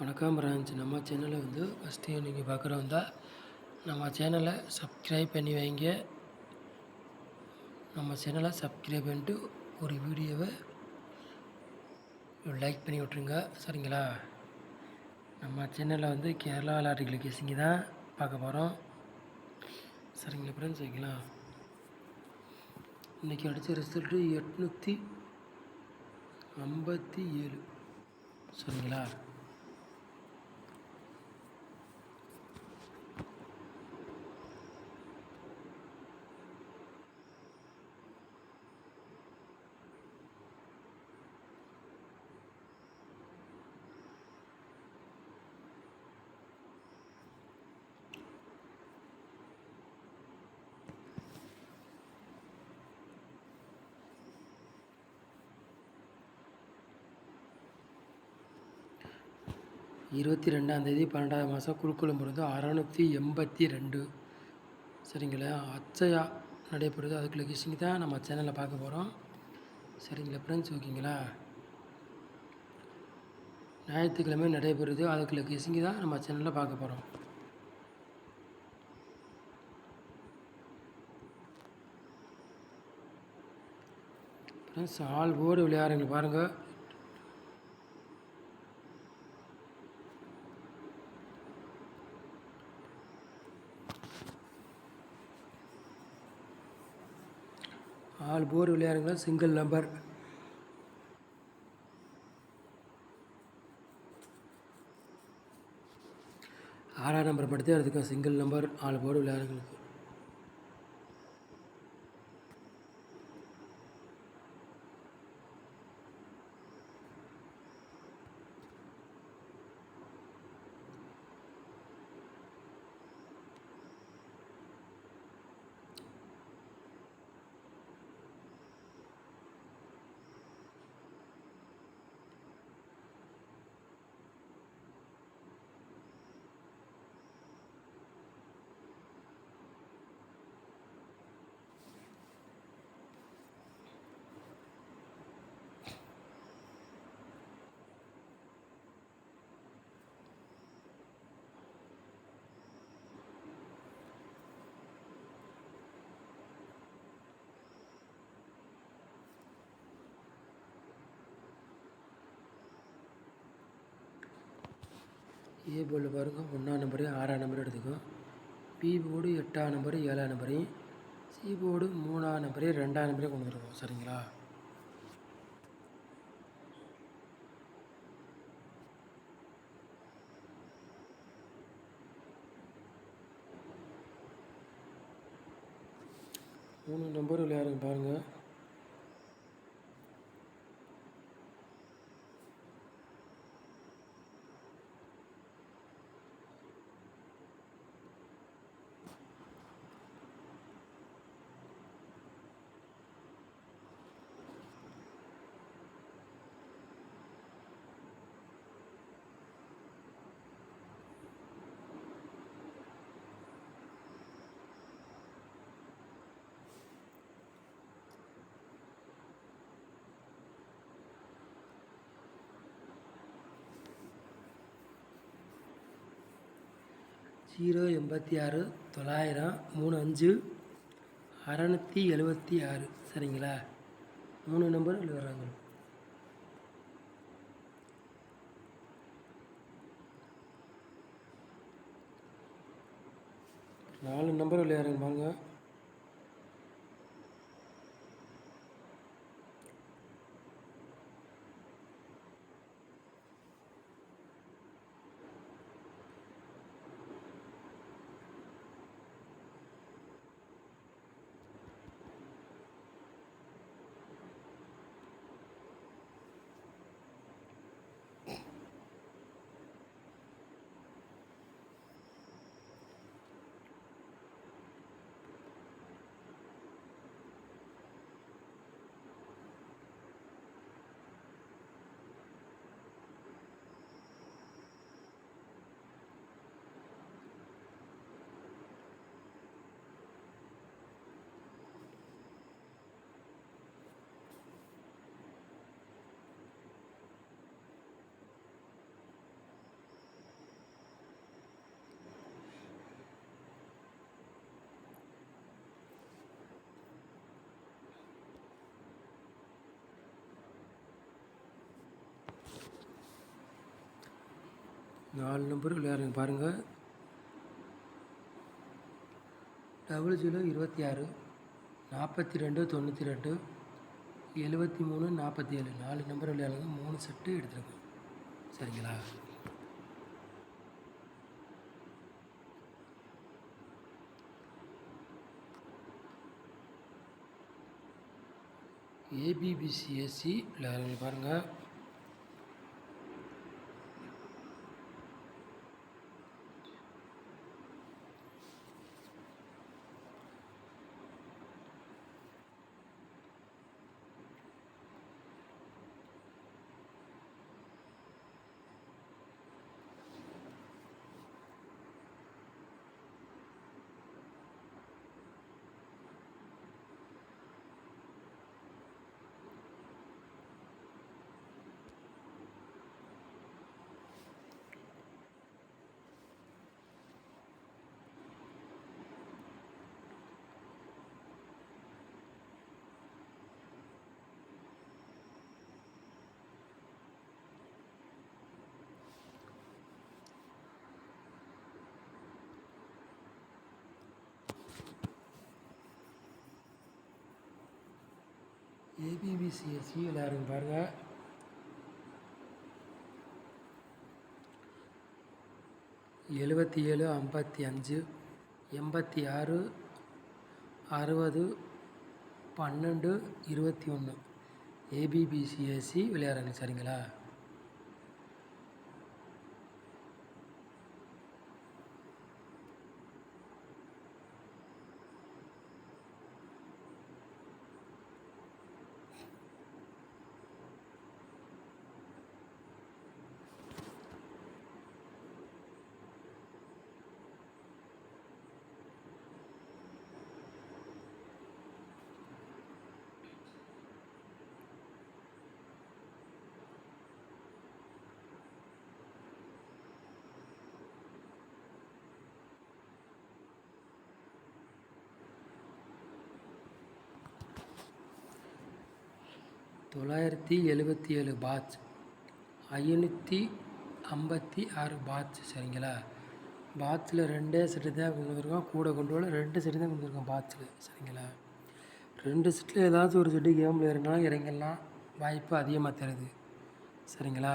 வணக்கம் பிரான்ச். நம்ம சேனலை வந்து ஃபஸ்ட்டு நீங்கள் பார்க்குறவங்க தான் நம்ம சேனலை சப்ஸ்கிரைப் பண்ணி வைங்க. நம்ம சேனலை சப்ஸ்கிரைப் பண்ணிட்டு ஒரு வீடியோவை லைக் பண்ணி விட்ருங்க சரிங்களா? நம்ம சேனலில் வந்து கேரளா லாட்ரிகள் கேசிங்க தான் பார்க்க போகிறோம் சரிங்களா ஃப்ரெண்ட்ஸ் சரிங்களா? இன்றைக்கி அடித்த ரிசல்ட்டு எட்நூற்றி ஐம்பத்தி ஏழு. சரிங்களா? இருபத்தி ரெண்டாந்தேதி பன்னெண்டாவது மாதம் குழுக்குளம் பிறந்து அறநூற்றி எண்பத்தி ரெண்டு சரிங்களா? அச்சயா நடைபெறுது. அதுக்குள்ள கிஷிங் தான் நம்ம சேனலில் பார்க்க போகிறோம் சரிங்களா ஃப்ரெண்ட்ஸ் ஓகேங்களா? ஞாயிற்றுக்கிழமை நடைபெறுது. அதுக்குள்ள கிஷிங் தான் நம்ம சேனலில் பார்க்க போகிறோம் ஃப்ரெண்ட்ஸ் ஆல் போர்டு விளையாடுறீங்க பாருங்கள் நாலு போர் விளையாடுங்க சிங்கிள் நம்பர் ஆறாம் நம்பர் படுத்தே எடுத்துக்கோங்க சிங்கிள் நம்பர் நாலு போர் விளையாடுங்களுக்கு. ஏ போல் பாருங்கள் ஒன்றாம் நம்பரு ஆறாம் நம்பர் எடுத்துக்கும் பி போர்டு எட்டாம் நம்பரு ஏழாம் நம்பரையும் சி போர்டு மூணாம் நம்பரையும் ரெண்டாம் நம்பரையும் கொண்டு வந்துருக்கோம். சரிங்களா? மூணு நம்பர் விளையாடுங்க பாருங்கள் ஜீரோ எண்பத்தி ஆறு தொள்ளாயிரம் மூணு அஞ்சு அறநூற்றி எழுபத்தி ஆறு சரிங்களா? மூணு நம்பர் எழுதுறாங்க நாலு நம்பர் விளையாடுங்க பாருங்கள் நாலு நம்பர் விளையாடுங்க பாருங்கள் டபுள் ஜீரோ இருபத்தி ஆறு நாற்பத்தி ரெண்டு தொண்ணூற்றி ரெண்டு எழுபத்தி மூணு நாற்பத்தி ஏழு. நாலு நம்பர் விளையாடுங்க மூணு செட்டு எடுத்துருங்க. சரிங்களா? ஏபிபிசிஎஸ்சி விளையாடுங்க பாருங்கள் ஏபிபிசிஎஸ்சி விளையாடுங்க பாருங்கள் எழுபத்தி ஏழு ஐம்பத்தி அஞ்சு எண்பத்தி ஆறு அறுபது பன்னெண்டு இருபத்தி ஒன்று ஏபிபிசிஎஸ்சி விளையாடுங்க சரிங்களா? தொள்ளாயிரத்தி எழுபத்தி ஏழு பாட்ச். ஐநூற்றி ஐம்பத்தி ஆறு பாட்ச் சரிங்களா? பாட்சில் ரெண்டே செட்டு தான் கொடுத்துருக்கோம். கூட கொண்டு வரல ரெண்டு செட்டு தான் கொடுத்துருக்கோம் பாட்சில் சரிங்களா? ரெண்டு செட்டில் ஏதாச்சும் ஒரு செட்டு கேமில் இறங்கினாலும் இறங்கிடலாம். வாய்ப்பு அதிகமாக தருது சரிங்களா?